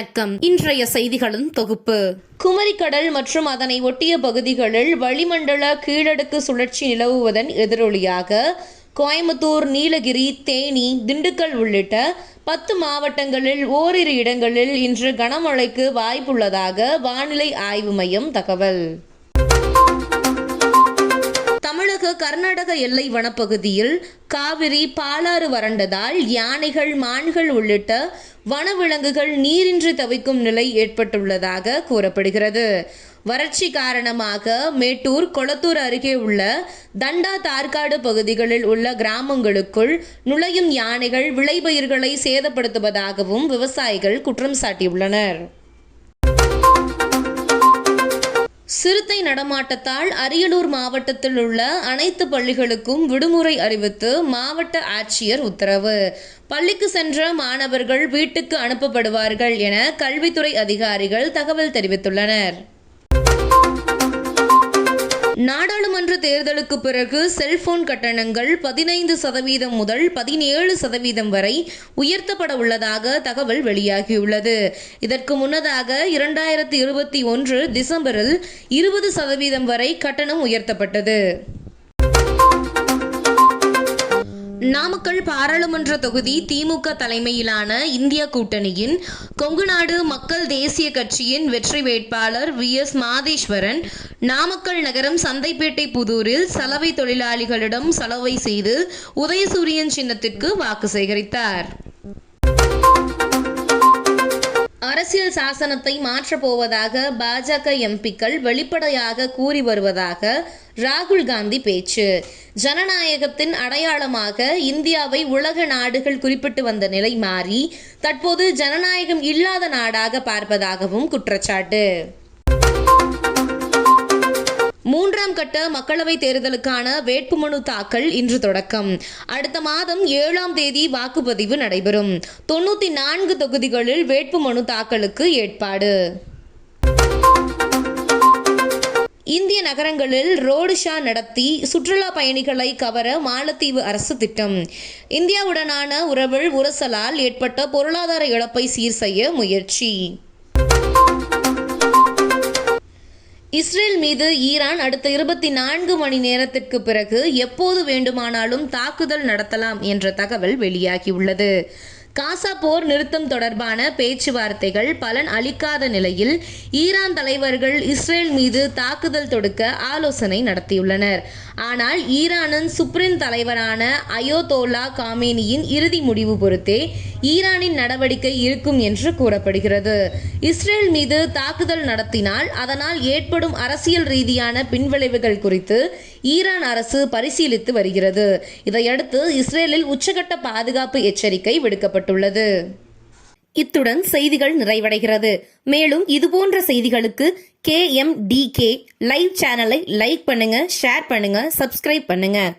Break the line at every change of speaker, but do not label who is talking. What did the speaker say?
வணக்கம் இன்றைய செய்திகளின் தொகுப்பு குமரிக்கடல் மற்றும் அதனை ஒட்டிய பகுதிகளில் வளிமண்டல கீழடுக்கு சுழற்சி நிலவுவதன் எதிரொலியாக கோயம்புத்தூர் நீலகிரி தேனி திண்டுக்கல் உள்ளிட்ட பத்து மாவட்டங்களில் ஓரிரு இடங்களில் இன்று கனமழைக்கு வாய்ப்புள்ளதாக வானிலை ஆய்வு மையம் தகவல் தமிழக கர்நாடக எல்லை வனப்பகுதியில் காவிரி பாலாறு வறண்டதால் யானைகள் மான்கள் உள்ளிட்ட வனவிலங்குகள் நீரின்றி தவிக்கும் நிலை ஏற்பட்டுள்ளதாக கூறப்படுகிறது வறட்சி காரணமாக மேட்டூர் கொளத்தூர் அருகே உள்ள தண்டா தார்காடு பகுதிகளில் உள்ள கிராமங்களுக்குள் நுழையும் யானைகள் விளைபயிர்களை சேதப்படுத்துவதாகவும் விவசாயிகள் குற்றம் சாட்டியுள்ளனர் சிறுத்தை நடமாட்டத்தால் அரியலூர் மாவட்டத்தில் உள்ள அனைத்து பள்ளிகளுக்கும் விடுமுறை அறிவித்து மாவட்ட ஆட்சியர் உத்தரவு பள்ளிக்கு சென்ற மாணவர்கள் வீட்டுக்கு அனுப்பப்படுவார்கள் என கல்வித்துறை அதிகாரிகள் தகவல் தெரிவித்துள்ளனர் நாடாளுமன்ற தேர்தலுக்கு பிறகு செல்போன் கட்டணங்கள் பதினைந்து சதவீதம் முதல் பதினேழு சதவீதம் வரை உயர்த்தப்பட உள்ளதாக தகவல் வெளியாகியுள்ளது இதற்கு முன்னதாக இரண்டாயிரத்தி இருபத்தி ஒன்று டிசம்பரில் இருபது சதவீதம் வரை கட்டணம் உயர்த்தப்பட்டது நாமக்கல் பாராளுமன்ற தொகுதி திமுக தலைமையிலான இந்திய கூட்டணியின் கொங்குநாடு மக்கள் தேசிய கட்சியின் வெற்றி வேட்பாளர் வி எஸ் மாதேஸ்வரன் நாமக்கல் நகரம் சந்தைப்பேட்டை புதூரில் சலவை தொழிலாளிகளிடம் சலவை செய்து உதயசூரியன் சின்னத்திற்கு வாக்கு சேகரித்தார் அரசியல் சாசனத்தை மாற்றப்போவதாக பாஜக எம்பிக்கள் வெளிப்படையாக கூறி வருவதாக ராகுல் காந்தி பேச்சு ஜனநாயகத்தின் அடையாளமாக இந்தியாவை உலக நாடுகள் குறிப்பிட்டு வந்த நிலை மாறி தற்போது ஜனநாயகம் இல்லாத நாடாக பார்ப்பதாகவும் குற்றச்சாட்டு மூன்றாம் கட்ட மக்களவைத் தேர்தலுக்கான வேட்புமனு தாக்கல் இன்று தொடக்கம் அடுத்த மாதம் ஏழாம் தேதி வாக்குப்பதிவு நடைபெறும் தொண்ணூற்றி நான்கு தொகுதிகளில் வேட்புமனு தாக்கலுக்கு ஏற்பாடு இந்திய நகரங்களில் ரோடு ஷா நடத்தி சுற்றுலா பயணிகளை கவர மாலத்தீவு அரசு திட்டம் இந்தியாவுடனான உறவில் உரசலால் ஏற்பட்ட பொருளாதார இழப்பை சீர் செய்ய முயற்சி இஸ்ரேல் மீது ஈரான் அடுத்த இருபத்தி நான்கு மணி நேரத்திற்கு பிறகு எப்போது வேண்டுமானாலும் தாக்குதல் நடத்தலாம் என்ற தகவல் வெளியாகியுள்ளது காசா போர் நிறுத்தம் தொடர்பான பேச்சுவார்த்தைகள் பலன் அளிக்காத நிலையில் ஈரான் தலைவர்கள் இஸ்ரேல் மீது தாக்குதல் தொடுக்க ஆலோசனை நடத்தியுள்ளனர் ஆனால் ஈரானின் சுப்ரீம் தலைவரான அயோதோலா காமேனியின் இறுதி முடிவு பொறுத்தே ஈரானின் நடவடிக்கை இருக்கும் என்று கூறப்படுகிறது இஸ்ரேல் மீது தாக்குதல் நடத்தினால் அதனால் ஏற்படும் அரசியல் ரீதியான பின்விளைவுகள் குறித்து ஈரான் அரசு பரிசீலித்து வருகிறது இதையடுத்து இஸ்ரேலில் உச்சகட்ட பாதுகாப்பு எச்சரிக்கை விடுக்கப்பட்டுள்ளது இத்துடன் செய்திகள் நிறைவடைகிறது மேலும் இதுபோன்ற செய்திகளுக்கு K M D K live சேனலை லைக் பண்ணுங்க ஷேர் பண்ணுங்க சப்ஸ்கிரைப் பண்ணுங்க